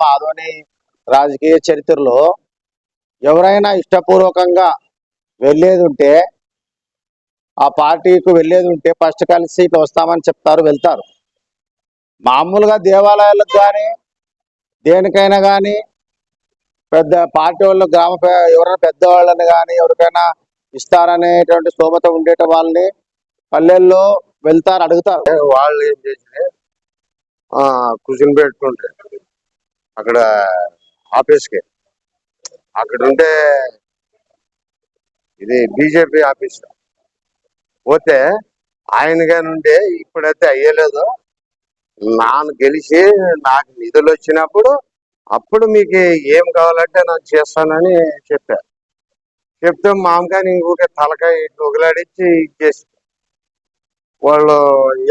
మా ఆదోని రాజకీయ చరిత్రలో ఎవరైనా ఇష్టపూర్వకంగా వెళ్ళేది ఉంటే ఆ పార్టీకి వెళ్ళేది ఉంటే ఫస్ట్ కలిసి ఇట్లా వస్తామని చెప్తారు వెళ్తారు. మామూలుగా దేవాలయాలకు కానీ దేనికైనా కానీ పెద్ద పార్టీ వాళ్ళు గ్రామ ఎవరైనా పెద్దవాళ్ళని కానీ ఎవరికైనా ఇస్తారనేటువంటి స్తోమత ఉండేట వాళ్ళని పల్లెల్లో వెళ్తారు అడుగుతారు. వాళ్ళు ఏం చేసి ఆ కుషన్ పెట్టుకుంటే అక్కడ ఆఫీస్కి. అక్కడ ఉంటే ఇది బీజేపీ ఆఫీస్. పోతే ఆయన కానీ ఉంటే ఇప్పుడైతే అయ్యలేదు. నాన్న గెలిచి నాకు నిధులు వచ్చినప్పుడు అప్పుడు మీకు ఏం కావాలంటే నాకు చేస్తానని చెప్పా. చెప్తే మామకాని ఇంకొక తలకాయ ఇట్లా ఇచ్చేసి వాళ్ళు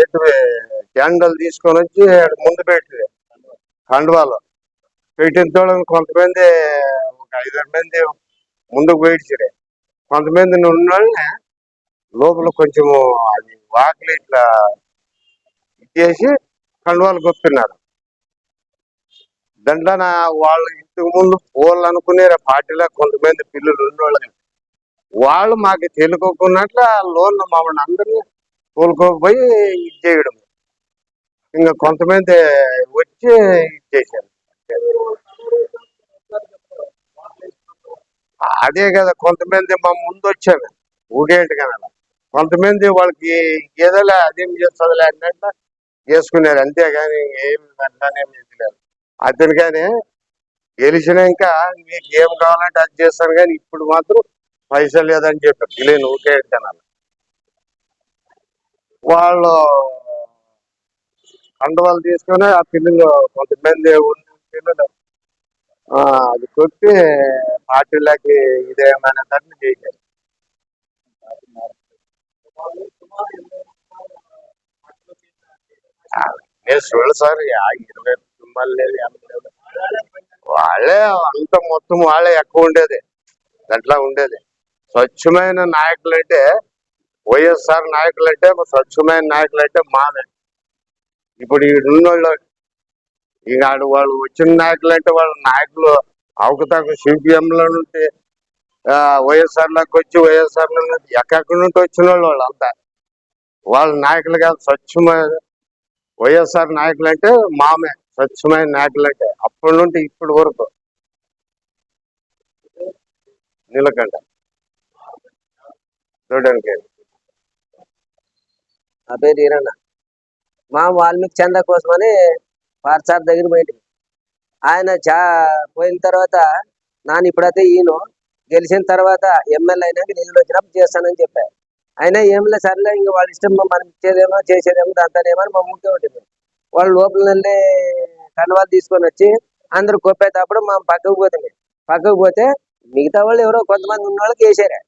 ఎటు క్యాండల్ తీసుకొని వచ్చి ముందు పెట్టి కండువాలో. పెట్టిన కొంతమంది ఒక ఐదారు మంది ముందుకు పోయిడ్చారు కొంతమంది ఉన్న వాళ్ళని లోపల కొంచెం అది వాకిలి ఇట్లా ఇచ్చేసి కండువాలు కొట్టున్నారు దాంట్లో నా- వాళ్ళు ఇంతకు ముందు పోళ్ళు అనుకునే పార్టీలో కొంతమంది పిల్లలు ఉండేవాళ్ళు వాళ్ళు మాకు తెలుకోకున్నట్లు లోన్లు మమ్మల్ని అందరినీ ఇది ఇచ్చేయడం ఇంకా కొంతమంది వచ్చి ఇచ్చేసారు అదే కదా కొంతమంది మా ముందు వచ్చారు ఊగేంటి కదా కొంతమంది వాళ్ళకి ఏదోలే అదేం చేస్తుందిలే అన్నట్టు చేసుకున్నారు. అంతేగాని ఏం అట్లానేం లేదు అతను కానీ గెలిచినాక మీకు ఏం కావాలంటే అది చేస్తాను కానీ ఇప్పుడు మాత్రం పైసలు లేదని చెప్పారు. తెలియని ఊకే జనాలు. వాళ్ళు కండవాళ్ళు తీసుకొని ఆ పిల్లలు కొంతమంది అది కొట్టి పార్టీలకి ఇదేమైనా దాన్ని చేశారు నేను చూడ సార్ ఆ ఇరవై కుటుంబాలు లేదు వాళ్ళే అంత మొత్తం వాళ్ళే ఎక్కువ ఉండేది. అట్లా ఉండేది. స్వచ్ఛమైన నాయకులు అంటే వైఎస్ఆర్ నాయకులు అంటే స్వచ్ఛమైన నాయకులు అంటే మాదే. ఇప్పుడు ఈ వాళ్ళు ఇక వాళ్ళు వచ్చిన నాయకులు అంటే వాళ్ళ నాయకులు అవకతవక సిపిఎంలో నుండి వైఎస్ఆర్లోకి వచ్చి వైఎస్ఆర్ నుండి ఎక్కడి నుండి వచ్చిన వాళ్ళు వాళ్ళంతా. వాళ్ళ నాయకులు కాదు స్వచ్ఛమైన వైఎస్ఆర్ నాయకులు అంటే మామే స్వచ్ఛమైన నాయకులు అంటే అప్పటి నుండి ఇప్పటి వరకు. నీలకంఠ. చూడడానికి. నా పేరు ఈరన్న. మా వాల్మీకి చందా కోసమని పార్సార్ దగ్గర పోయింది ఆయన చా పోయిన తర్వాత నాన్న ఇప్పుడైతే ఈయన గెలిచిన తర్వాత ఎమ్మెల్యే అయినాక నిధులు వచ్చినప్పుడు చేస్తానని చెప్పారు. అయినా ఏం లేదు సర్లే ఇంకా వాళ్ళ ఇష్టం మనం ఇచ్చేదేమో చేసేదేమో దాంతోనేమో అని మా ముఖ్యం ఉంటుంది వాళ్ళు లోపల నుండి కన్వాలు తీసుకొని వచ్చి అందరు కొప్పేటప్పుడు మా పక్కకు పోతుంది పక్కకు పోతే మిగతా వాళ్ళు ఎవరో కొంతమంది ఉన్న వాళ్ళకి వేసారు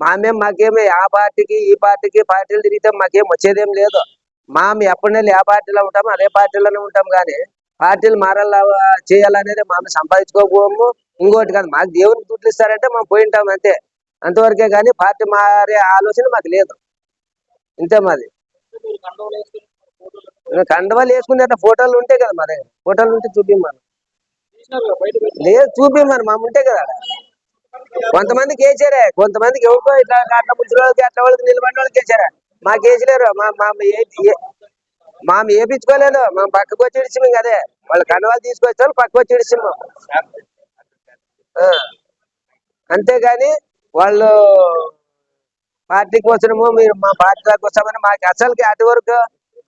మామేం మాకేమి ఆ పార్టీకి ఈ పార్టీకి పార్టీలు తిరిగితే మాకేం వచ్చేదేం లేదు. మేము ఎప్పటి నెల ఏ పార్టీలో ఉంటామో అదే పార్టీలోనే ఉంటాం కానీ పార్టీలు మారాలా చేయాలనేది మేము సంపాదించుకోకపోము ఇంకోటి కాదు మాకు దేవునికి దుడ్లు ఇస్తారంటే మేము పోయి ఉంటాం అంతే. అంతవరకే కానీ పార్టీ మారే ఆలోచన మాకు లేదు. ఇంతే మాది. కండవాలు వేసుకునే ఫోటోలు ఉంటాయి కదా మా దగ్గర. ఫోటోలు ఉంటే చూపిమ్మను లేదు చూపిమ్మను మా ఉంటాయి కదా. కొంతమందికి వేసారే కొంతమందికి ఎవరికో ఇట్లా అట్లా ముచ్చిన వాళ్ళకి అట్లా వాళ్ళకి నిలబడిన వాళ్ళకి వేసారా. మాకు వేసలేరు మా మా మా వేపించుకోలేదు మేము పక్కకు వచ్చి ఇడిచిమి అదే. వాళ్ళు కండవాలు వాళ్ళు పక్కకు వచ్చి ఇడిచిము అంతేగాని వాళ్ళు పార్టీకి వచ్చినము మీరు మా పార్టీలకు వస్తామని మాకు అసలుకి అటు వరకు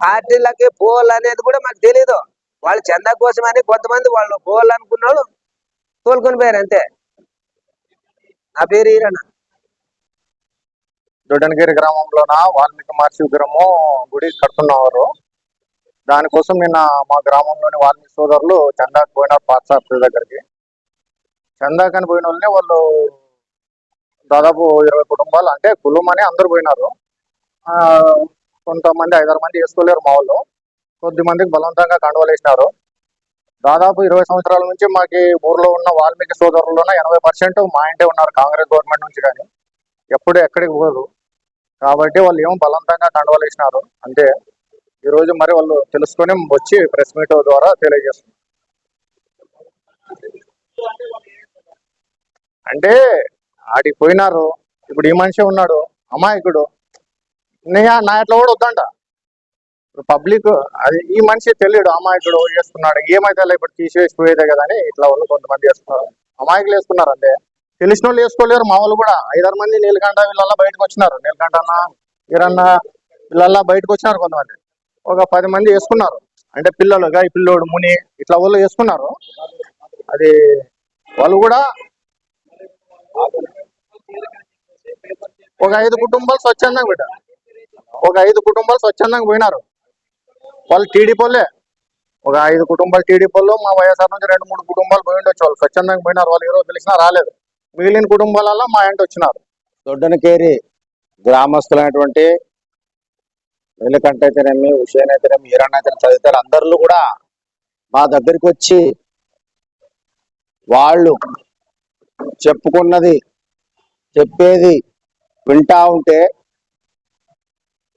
పార్టీలకి పోల్ అనేది కూడా మాకు తెలియదు వాళ్ళు చందా కోసమని కొంతమంది వాళ్ళు పోల్ అనుకున్న వాళ్ళు తోలుకొని పోయారు అంతే. నా పేరు ఈరన్న. దొడ్డనగిరి గ్రామంలోన వాల్మీకి మహర్షి విగ్రహము గుడి కడుతున్నవారు. దానికోసం నిన్న మా గ్రామంలోని వాల్మీకి సోదరులు చందాకి పోయినారు పాఠశాల దగ్గరికి. చందాకని పోయిన వాళ్ళని వాళ్ళు దాదాపు ఇరవై కుటుంబాలు అంటే కులం అని అందరు పోయినారు. కొంతమంది ఐదారు మంది వేసుకోలేరు మా వాళ్ళు. కొద్ది మందికి బలవంతంగా కండువలు వేసినారు దాదాపు ఇరవై సంవత్సరాల నుంచి మాకి ఊర్లో ఉన్న వాల్మీకి సోదరుల్లోన ఎనభై పర్సెంట్ మా ఇంటే ఉన్నారు కాంగ్రెస్ గవర్నమెంట్ నుంచి కానీ ఎప్పుడు ఎక్కడికి పోదు కాబట్టి వాళ్ళు ఏమో బలవంతంగా కండవలేసినారు ఇచ్చినారు ఈ ఈరోజు మరి వాళ్ళు తెలుసుకొని వచ్చి ప్రెస్ మీట్ ద్వారా తెలియజేస్తున్నారు. అంటే ఆడికి పోయినారు. ఇప్పుడు ఈ మనిషి ఉన్నాడు. అమాయకుడు. నే నా ఇట్లా కూడా వద్దంట. పబ్లిక్ అది ఈ మనిషి తెలియడు అమాయకుడు చేస్తున్నాడు ఏమైతే ఇప్పుడు తీసేసిపోయేదే కదా అని ఇట్లా వాళ్ళు కొంతమంది చేస్తున్నారు అమాయకులు వేసుకున్నారు అంటే తెలిసిన వాళ్ళు వేసుకోలేరు మా వాళ్ళు కూడా. ఐదారు మంది నీలకంఠ వీళ్ళల్లా బయటకు వచ్చినారు. నీలకంఠ అన్న వీరన్న వీళ్ళల్లా బయటకు వచ్చినారు కొంతమంది. ఒక పది మంది వేసుకున్నారు. అంటే పిల్లలు గాయ పిల్లోడు ముని ఇట్లా వాళ్ళు వేసుకున్నారు. అది వాళ్ళు కూడా ఒక ఐదు కుటుంబాలు స్వచ్ఛందంగా బిడ్డ ఒక ఐదు కుటుంబాలు స్వచ్ఛందంగా పోయినారు. వాళ్ళు టీడీపోలే ఒక ఐదు కుటుంబాలు టీడీపోలో మా వైఎస్ఆర్ నుంచి రెండు మూడు కుటుంబాలు పోయి ఉండొచ్చు. వాళ్ళు స్వచ్ఛందంగా పోయినారు. వాళ్ళు ఈరోజు పిలిచినా రాలేదు. మిగిలిన కుటుంబాలలో మా ఇంటి వచ్చినారు. దొడ్డనకేరి గ్రామస్తులైనటువంటి నీలకంఠైతేనేమి హుషేన్ అయితేనేమి ఈరాన్ అయితేనే తదితరులు అందరూ కూడా మా దగ్గరికి వచ్చి వాళ్ళు చెప్పుకున్నది చెప్పేది వింటా ఉంటే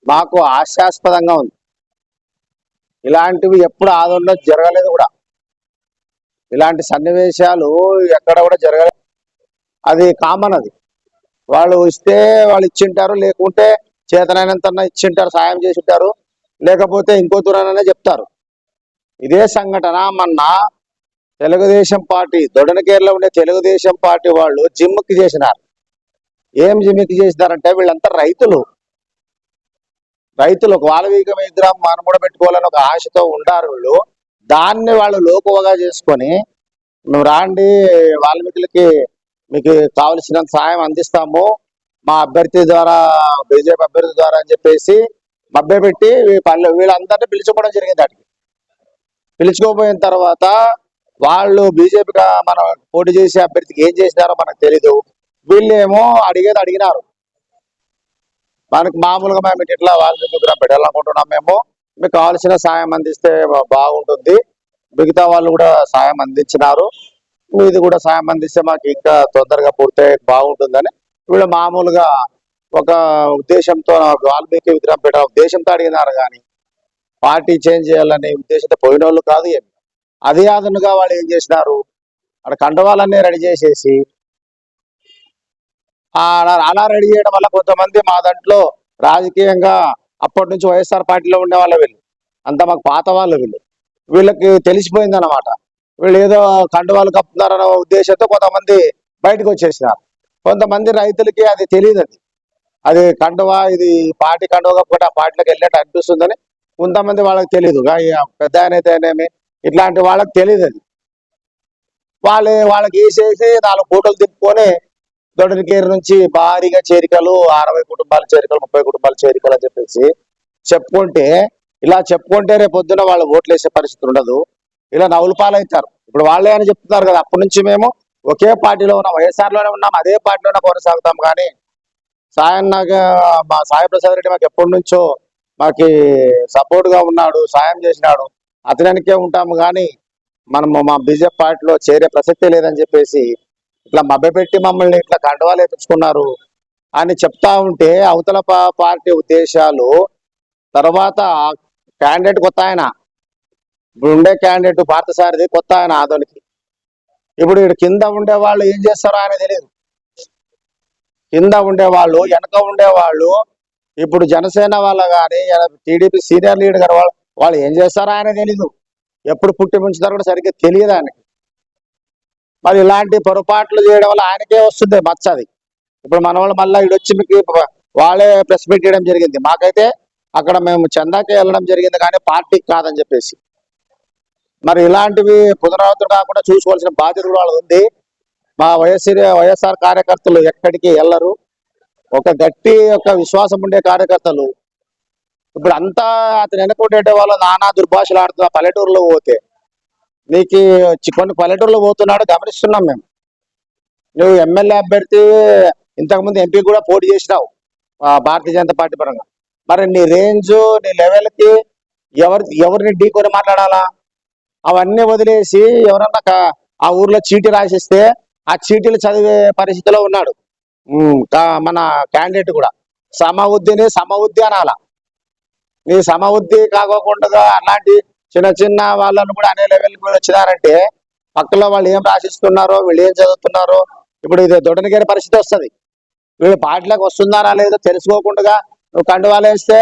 మాకు ఆశాస్పదంగా ఉంది. ఇలాంటివి ఎప్పుడు ఆదరణలో జరగలేదు కూడా. ఇలాంటి సన్నివేశాలు ఎక్కడ కూడా జరగలేదు. అది కామన్ అది. వాళ్ళు ఇస్తే వాళ్ళు ఇచ్చింటారు లేకుంటే చేతనైనంత ఇచ్చింటారు సాయం చేసి ఉంటారు లేకపోతే ఇంకో దూరాననే చెప్తారు. ఇదే సంఘటన మొన్న తెలుగుదేశం పార్టీ దొడనకేరులో ఉండే తెలుగుదేశం పార్టీ వాళ్ళు జిమ్కి చేసినారు. ఏం జిమ్కి చేసినారంటే వీళ్ళంతా రైతులు. రైతులు ఒక వాల్మీకి విగ్రహం మనం పెట్టుకోవాలని ఒక ఆశతో ఉండారు వీళ్ళు. దాన్ని వాళ్ళు లోకువగా చేసుకొని నువ్వు రాండి వాల్మీకులకి మీకు కావలసినంత సాయం అందిస్తాము. మా అభ్యర్థి ద్వారా బీజేపీ అభ్యర్థి ద్వారా అని చెప్పేసి మభ్య పెట్టి పనులు వీళ్ళందరినీ పిలుచుకోవడం జరిగింది అటు పిలుచుకోపోయిన తర్వాత వాళ్ళు బీజేపీగా మనం పోటీ చేసే అభ్యర్థికి ఏం చేసినారో మనకు తెలీదు. వీళ్ళేమో అడిగేది అడిగినారు. మనకు మామూలుగా మేము ఇట్లా వాళ్ళ విగ్రహం పెట్టాలనుకుంటున్నాం మేము. మీకు కావాల్సిన సాయం అందిస్తే బాగుంటుంది. మిగతా వాళ్ళు కూడా సాయం అందించినారు. ఇది కూడా సాయం అందిస్తే మాకు ఇంకా తొందరగా పూర్తయి బాగుంటుందని వీళ్ళు మామూలుగా ఒక ఉద్దేశంతో వాల్మీకి విగ్రహం పెట్ట ఉద్దేశంతో అడిగినారు కానీ పార్టీ చేంజ్ చేయాలనే ఉద్దేశంతో పోయిన వాళ్ళు కాదు. ఏమి అదే అదనుగా వాళ్ళు ఏం చేసినారు? అక్కడ కండవాలన్నీ రెడీ చేసేసి అలా అలా రెడీ చేయడం వల్ల కొంతమంది మా దాంట్లో రాజకీయంగా అప్పటి నుంచి వైఎస్ఆర్ పార్టీలో ఉండే వాళ్ళ. వీళ్ళు అంతా మాకు పాత వాళ్ళు వీళ్ళు. వీళ్ళకి తెలిసిపోయింది అనమాట వీళ్ళు ఏదో కండువాలు కప్పుతున్నారన్న ఉద్దేశంతో కొంతమంది బయటకు వచ్చేసినారు. కొంతమంది రైతులకి అది తెలియదు అది. అది కండువా ఇది పార్టీ కండువా కప్పుకుంటే ఆ పార్టీలోకి వెళ్ళినట్టు అనిపిస్తుందని కొంతమంది వాళ్ళకి తెలియదు పెద్ద ఆయన ఇట్లాంటి వాళ్ళకి తెలియదు అది. వాళ్ళు వాళ్ళకి వేసేసి నాలుగు ఫోటోలు తిప్పుకొని దొడనికేరు నుంచి భారీగా చేరికలు అరవై కుటుంబాల చేరికలు ముప్పై కుటుంబాల చేరికలు అని చెప్పేసి చెప్పుకుంటే ఇలా చెప్పుకుంటే రేపు పొద్దున వాళ్ళు ఓట్లు వేసే పరిస్థితి ఉండదు. ఇలా నవ్వులు పాలవుతారు ఇప్పుడు వాళ్ళే అని చెప్తున్నారు కదా అప్పటి నుంచి మేము ఒకే పార్టీలో ఉన్నాం వైఎస్ఆర్లోనే ఉన్నాం అదే పార్టీలోనే కొనసాగుతాం కానీ సాయం మా సాయిప్రసాద్ రెడ్డి మాకు ఎప్పటి నుంచో మాకి సపోర్ట్గా ఉన్నాడు సాయం చేసినాడు. అతనికే ఉంటాము కానీ మనం మా బీజేపీ పార్టీలో చేరే ప్రసక్తే లేదని చెప్పేసి ఇట్లా మభ్యపెట్టి మమ్మల్ని ఇట్లా కండవాలు ఎత్తుకున్నారు అని చెప్తా ఉంటే అవతల పార్టీ ఉద్దేశాలు తర్వాత క్యాండిడేట్ కొత్త ఆయన ఇప్పుడు ఉండే క్యాండిడేట్ పార్థసారథి కొత్త ఆయన ఆదోనికి. ఇప్పుడు ఈడు కింద ఉండే వాళ్ళు ఏం చేస్తారో ఆయన తెలియదు కింద ఉండే వాళ్ళు వెనక ఉండే వాళ్ళు ఇప్పుడు జనసేన వాళ్ళ కానీ టీడీపీ సీనియర్ లీడర్ గారు వాళ్ళు వాళ్ళు ఏం చేస్తారో ఆయన తెలీదు. ఎప్పుడు పుట్టి ముంచుతారో కూడా సరిగ్గా తెలియదు ఆయనకి. మరి ఇలాంటి పొరపాట్లు చేయడం వల్ల ఆయనకే వస్తుంది మచ్చది. ఇప్పుడు మన వాళ్ళు మళ్ళీ ఇటు వచ్చి మీకు వాళ్ళే ప్రెస్ మీట్ చేయడం జరిగింది. మాకైతే అక్కడ మేము చందాకే వెళ్ళడం జరిగింది కానీ పార్టీకి కాదని చెప్పేసి. మరి ఇలాంటివి పునరావృతం కాకుండా చూసుకోవాల్సిన బాధ్యత కూడా ఉంది. మా వైఎస్ఆర్ వైఎస్ఆర్ కార్యకర్తలు ఎక్కడికి వెళ్ళరు ఒక గట్టి ఒక విశ్వాసం ఉండే కార్యకర్తలు. ఇప్పుడు అంతా అతను వెనకుండే వాళ్ళు నానా దుర్భాషలు ఆడుతున్నా పల్లెటూరులో పోతే నీకు కొన్ని పల్లెటూరులో పోతున్నాడు గమనిస్తున్నాం మేము. నువ్వు ఎమ్మెల్యే అభ్యర్థి ఇంతకుముందు ఎంపీ కూడా పోటీ చేసినావు భారతీయ జనతా పార్టీ పరంగా. మరి నీ రేంజ్ నీ లెవెల్కి ఎవరి ఎవరిని ఢీకొని మాట్లాడాలా? అవన్నీ వదిలేసి ఎవరన్నా ఆ ఊర్లో చీటీ రాసిస్తే ఆ చీటీలు చదివే పరిస్థితిలో ఉన్నాడు. మన క్యాండిడేట్ కూడా. సమవుద్ధిని సమవుద్ధి అనాల. నీ సమవుద్ధి కాకోకుండా అలాంటి చిన్న చిన్న వాళ్ళను కూడా అనే లెవెల్ కూడా వచ్చినారంటే పక్కలో వాళ్ళు ఏం రాసిస్తున్నారో వీళ్ళు ఏం చదువుతున్నారో ఇప్పుడు ఇది దొడ్డనగిరి పరిస్థితి వస్తుంది. వీళ్ళు పార్టీలకు వస్తున్నారా లేదో తెలుసుకోకుండా నువ్వు కండువాలేస్తే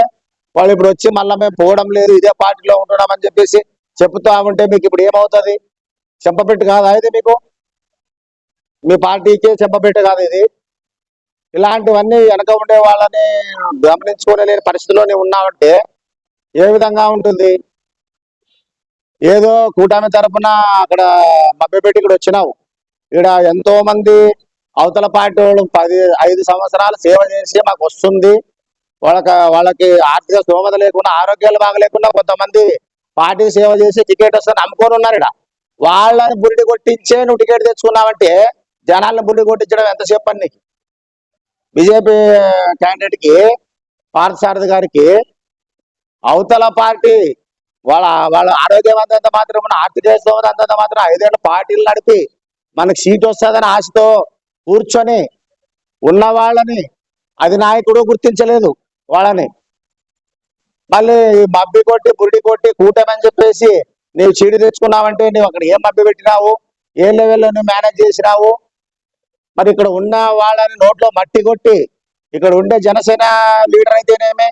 వాళ్ళు ఇప్పుడు వచ్చి మళ్ళీ మేము పోవడం లేదు ఇదే పార్టీలో ఉంటున్నామని చెప్పేసి చెప్తా ఉంటే మీకు ఇప్పుడు ఏమవుతుంది? చెంపపెట్టు కాదా ఇది మీకు? మీ పార్టీకే చెంపపెట్టు కాదు ఇది. ఇలాంటివన్నీ వెనక ఉండే వాళ్ళని గమనించుకోలేని పరిస్థితిలోనే ఉన్నామంటే ఏ విధంగా ఉంటుంది? ఏదో కూటమి తరపున అక్కడ మభ్యపెట్టి ఇక్కడ వచ్చినావు. ఇక్కడ ఎంతో మంది అవతల పార్టీ వాళ్ళు పది ఐదు సంవత్సరాలు సేవ చేసి మాకు వస్తుంది. వాళ్ళకి వాళ్ళకి ఆర్థిక స్తోమత లేకుండా ఆరోగ్యాలు బాగలేకుండా కొంతమంది పార్టీ సేవ చేసి టికెట్ వస్తుంది అమ్ముకొని ఉన్నారు ఇక్కడ వాళ్ళని బురిడి కొట్టించే నువ్వు టికెట్ తెచ్చుకున్నావంటే జనాలను బురిడి కొట్టించడం ఎంతసేపు అని నీకు? బీజేపీ క్యాండిడేట్కి పార్థసారథి గారికి అవతల పార్టీ వాళ్ళ వాళ్ళ ఆరోగ్యం అంతంత మాత్రం ఆర్థిక స్తోమత అంతంత మాత్రం ఐదేళ్ళు పార్టీలు నడిపి మనకు సీట్ వస్తుందని ఆశతో కూర్చొని ఉన్న వాళ్ళని అది నాయకుడు గుర్తించలేదు వాళ్ళని. మళ్ళీ మబ్బి కొట్టి బురిడి కొట్టి కూటమని చెప్పేసి నీవు చీడి తెచ్చుకున్నావంటే నువ్వు అక్కడ ఏం మబ్బి పెట్టినావు? ఏ లెవెల్లో నువ్వు మేనేజ్ చేసినావు? మరి ఇక్కడ ఉన్న వాళ్ళని నోట్లో మట్టి కొట్టి ఇక్కడ ఉండే జనసేన లీడర్ అయితేనేమే?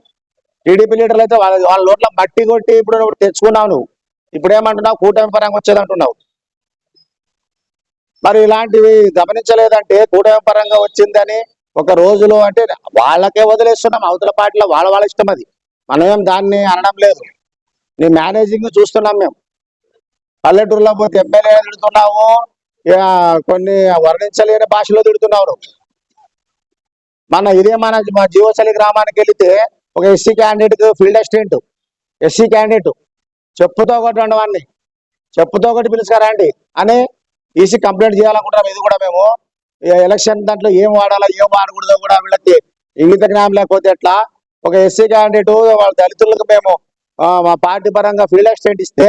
టీడీపీ లీడర్లు అయితే వాళ్ళ వాళ్ళ నోట్లో మట్టి కొట్టి ఇప్పుడు నువ్వు తెచ్చుకున్నావు నువ్వు. ఇప్పుడు ఏమంటున్నావు కూటమి పరంగా వచ్చేది అంటున్నావు మరి ఇలాంటివి గమనించలేదంటే కూటమి పరంగా వచ్చిందని ఒక రోజులో అంటే వాళ్ళకే వదిలేస్తున్నాం. అవతల పార్టీలో వాళ్ళ వాళ్ళ ఇష్టం అది. మనమేం దాన్ని అనడం లేదు. నీ మేనేజింగ్ చూస్తున్నాం మేము. పల్లెటూరులో పోతే ఎమ్మెల్యే తిడుతున్నావు ఇక కొన్ని వర్ణించలేని భాషలో తిడుతున్నావు మన ఇదే మన మా జీవశలి గ్రామానికి వెళితే ఒక SC candidate field assistant SC candidate. చెప్పుతో ఒకటి ఉండవాన్ని చెప్పుతో ఒకటి పిలుచుకారండి అని ఈసీ కంప్లైంట్ చేయాలనుకుంటున్నాం ఇది కూడా మేము. ఎలక్షన్ దాంట్లో ఏం వాడాలా ఏం వాడకూడదో కూడా వీళ్ళకి ఇంగిత జ్ఞానం లేకపోతే ఎట్లా? ఒక ఎస్సీ క్యాండిడేట్ వాళ్ళ దళితులకు మేము మా పార్టీ పరంగా ఫీల్డ్ అసిస్టెంట్ ఇస్తే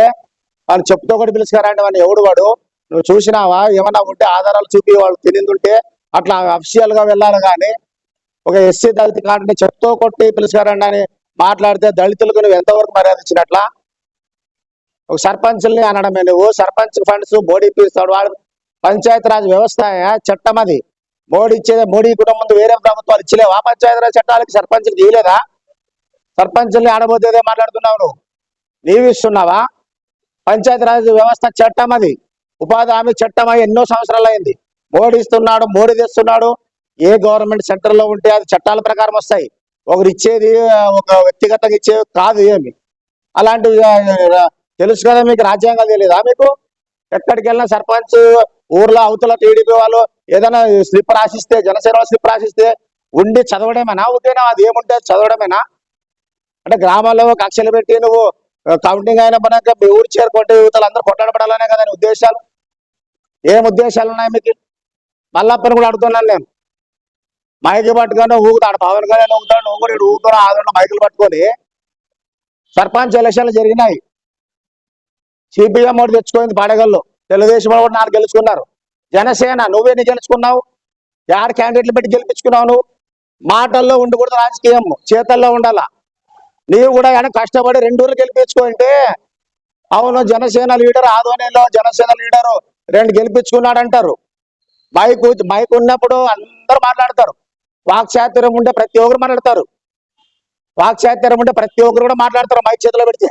వాళ్ళు చెప్తూ కూడా పిలుచుకారండి వాడిని ఎవడు వాడు? నువ్వు చూసినావా? ఏమన్నా ఉంటే ఆధారాలు చూపి వాళ్ళు ఉంటే అట్లా అఫిషియల్గా వెళ్ళాలి కానీ ఒక ఎస్సీ దళిత కాంటే చెప్తూ కొట్టి పిలుచుకారండి అని మాట్లాడితే దళితులకు నువ్వు ఎంతవరకు మర్యాద ఇచ్చినట్లా? ఒక సర్పంచుల్ని అనడమే నువ్వు సర్పంచ్ ఫండ్స్ మోడీ ఇప్పిస్తాడు వాడు పంచాయతీరాజ్ వ్యవస్థ చట్టం అది. మోడీ ఇచ్చేది మోడీ కుటుంబం ముందు వేరే ప్రభుత్వాలు ఇచ్చలేవా పంచాయతీ రాజ్ చట్టాలకి సర్పంచులు తీయలేదా? సర్పంచుల్ని ఆడబోతేదే మాట్లాడుతున్నావు నువ్వు. నీవు ఇస్తున్నావా పంచాయతీ వ్యవస్థ చట్టం అది. ఉపాధి హామీ చట్టం అయి ఎన్నో సంవత్సరాలు అయింది. మోడీ ఇస్తున్నాడు మోడీ తెస్తున్నాడు. ఏ గవర్నమెంట్ సెంటర్లో ఉంటే అది చట్టాల ప్రకారం వస్తాయి. ఒకరు ఇచ్చేది ఒక వ్యక్తిగతంగా ఇచ్చేది కాదు ఏమి. అలాంటివి తెలుసు కదా మీకు రాజ్యాంగం తెలియదా మీకు? ఎక్కడికి వెళ్ళినా సర్పంచ్ ఊర్లో అవతల టీడీపీ వాళ్ళు ఏదైనా స్లిప్ రాసిస్తే జనసేన స్లిప్ రాసిస్తే ఉండి చదవడమేనా? ఉద్దేనా అది ఏముంటే చదవడమేనా? అంటే గ్రామాల్లో కక్షలు పెట్టి నువ్వు కౌంటింగ్ అయిన మీ ఊరు చేరుకుంటే యువతలు అందరూ కొట్లాడబడాలనే కదా ఉద్దేశాలు. ఏం ఉద్దేశాలు ఉన్నాయి మీకు? మల్లప్పని కూడా అడుగుతున్నాను నేను. మైకి పట్టుకొని ఊగుతాడు పవన్ కళ్యాణ్ ఊగుతాడు నువ్వు కూడా ఇటు ఊగుతాడు ఆదరణ మైకులు పట్టుకొని. సర్పంచ్ ఎలక్షన్లు జరిగినాయి. సిపిఎం ఒకటి తెచ్చుకోయింది పాడగల్లో తెలుగుదేశం వాళ్ళు కూడా నాలుగు గెలుచుకున్నారు. జనసేన నువ్వెన్ని గెలుచుకున్నావు? యాడ క్యాండిడేట్లు పెట్టి గెలిపించుకున్నావు నువ్వు? మాటల్లో ఉండకూడదు రాజకీయం. చేతల్లో ఉండాలా? నీవు కూడా ఆయన కష్టపడి రెండు ఊర్లు గెలిపించుకుంటే అవును జనసేన లీడర్ ఆదోనిలో జనసేన లీడరు రెండు గెలిపించుకున్నాడు అంటారు మైక్ మైక్ ఉన్నప్పుడు అందరూ మాట్లాడతారు. వాక్చాతుర్యం ఉంటే ప్రతి ఒక్కరు మాట్లాడతారు. వాక్చాతుర్యం ఉంటే ప్రతి ఒక్కరు కూడా మాట్లాడతారు మైక్ చేతిలో పెడితే.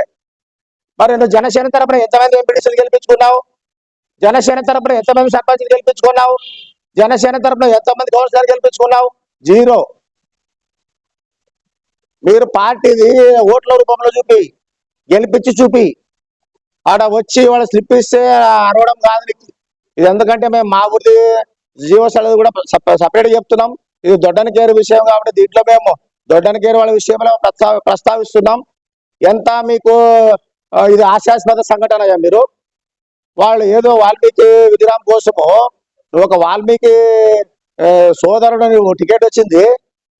మరి నువ్వు జనసేన తరపున ఎంతమంది ఎంపీడీసీలు గెలిపించుకున్నావు? జనసేన తరపున ఎంతమంది సర్పంచ్లు గెలిపించుకున్నావు? జనసేన తరపున ఎంతమంది కౌన్సిలర్ గెలిపించుకున్నావు? జీరో. మీరు పార్టీది ఓట్ల రూపంలో చూపి గెలిపించి చూపి. ఆడ వచ్చి వాళ్ళ స్లిప్ ఇస్తే అరవడం కాదు ఇది ఎందుకంటే మేము మా ఊరి జీవో సెలవు కూడా సపరేట్ చెప్తున్నాం. ఇది దొడ్డనకేరు విషయం కాబట్టి దీంట్లో మేము దొడ్డనకేరు వాళ్ళ విషయంలో ప్రస్తావిస్తున్నాం. ఎంత మీకు ఇది హాస్యాస్పద సంఘటన మీరు. వాళ్ళు ఏదో వాల్మీకి విగ్రహం కోసము ఒక వాల్మీకి సోదరుడు టికెట్ వచ్చింది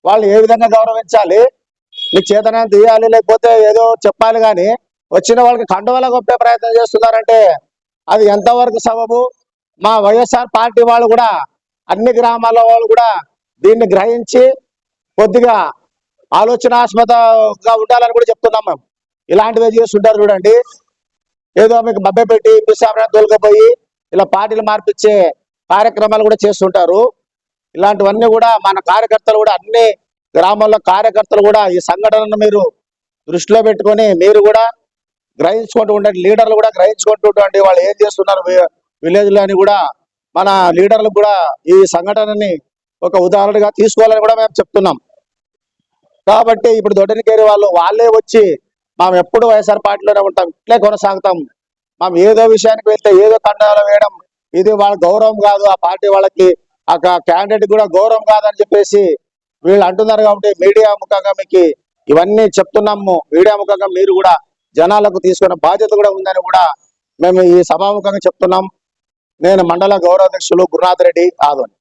వాళ్ళు ఏ విధంగా గౌరవించాలి? నీకు చేతనాన్ని తీయాలి లేకపోతే ఏదో చెప్పాలి కానీ వచ్చిన వాళ్ళకి కండువల గొప్పే ప్రయత్నం చేస్తున్నారంటే అది ఎంతవరకు సబబు? మా వైఎస్ఆర్ పార్టీ వాళ్ళు కూడా అన్ని గ్రామాల వాళ్ళు కూడా దీన్ని గ్రహించి కొద్దిగా ఆలోచనాస్పదగా ఉండాలని కూడా చెప్తున్నాం మేము. ఇలాంటివి చేస్తుంటారు చూడండి. ఏదో మీకు మభ్య పెట్టి పిసాబరాన్ని తోలుకపోయి ఇలా పార్టీలు మార్పిచ్చే కార్యక్రమాలు కూడా చేస్తుంటారు. ఇలాంటివన్నీ కూడా మన కార్యకర్తలు కూడా అన్ని గ్రామాల్లో కార్యకర్తలు కూడా ఈ సంఘటనను మీరు దృష్టిలో పెట్టుకొని మీరు కూడా గ్రహించుకుంటూ ఉండండి. లీడర్లు కూడా గ్రహించుకుంటూ ఉండండి. వాళ్ళు ఏం చేస్తున్నారు విలేజ్లో అని కూడా మన లీడర్లు కూడా ఈ సంఘటనని ఒక ఉదాహరణగా తీసుకోవాలని కూడా మేము చెప్తున్నాం. కాబట్టి ఇప్పుడు దొడ్డనికేరి వాళ్ళు వాళ్ళే వచ్చి మేము ఎప్పుడు వైఎస్ఆర్ పార్టీలోనే ఉంటాం ఇట్లే కొనసాగుతాం. మేము ఏదో విషయానికి వెళ్తే ఏదో కండాలు వేయడం ఇది వాళ్ళ గౌరవం కాదు ఆ పార్టీ వాళ్ళకి ఆ క్యాండిడేట్ కూడా గౌరవం కాదని చెప్పేసి వీళ్ళు అంటున్నారు కాబట్టి మీడియా ముఖంగా మీకు ఇవన్నీ చెప్తున్నాము. మీడియా ముఖంగా మీరు కూడా జనాలకు తీసుకునే బాధ్యత కూడా ఉందని కూడా మేము ఈ సభాముఖంగా చెప్తున్నాం. నేను మండల గౌరవాధ్యక్షులు గురునాథ్ రెడ్డి ఆదోని.